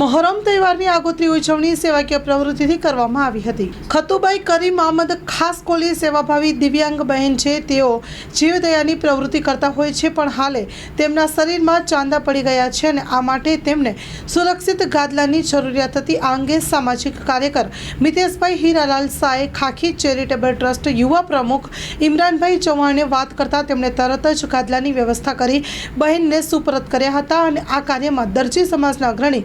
મહોરમ તહેવારની આગોતરી ઉજવણી સેવાકીય પ્રવૃત્તિથી કરવામાં આવી હતી. ખતુબાઈ કરીમ અહમદ ખાસ કોલી સેવાભાવી દિવ્યાંગ બહેન છે. તેઓ જીવદયાની પ્રવૃત્તિ કરતા હોય છે, પણ હાલે તેમના શરીરમાં ચાંદા પડી ગયા છે અને આ માટે તેમને સુરક્ષિત ગાદલાની જરૂરિયાત હતી. આ અંગે સામાજિક કાર્યકર મિતેશભાઈ હીરાલાલ શાહે ખાખી ચેરિટેબલ ટ્રસ્ટ યુવા પ્રમુખ ઇમરાનભાઈ ચૌહાણે વાત કરતા તેમણે તરત જ ગાદલાની વ્યવસ્થા કરી બહેનને સુપરત કર્યા હતા અને આ કાર્યમાં દરજી સમાજના અગ્રણી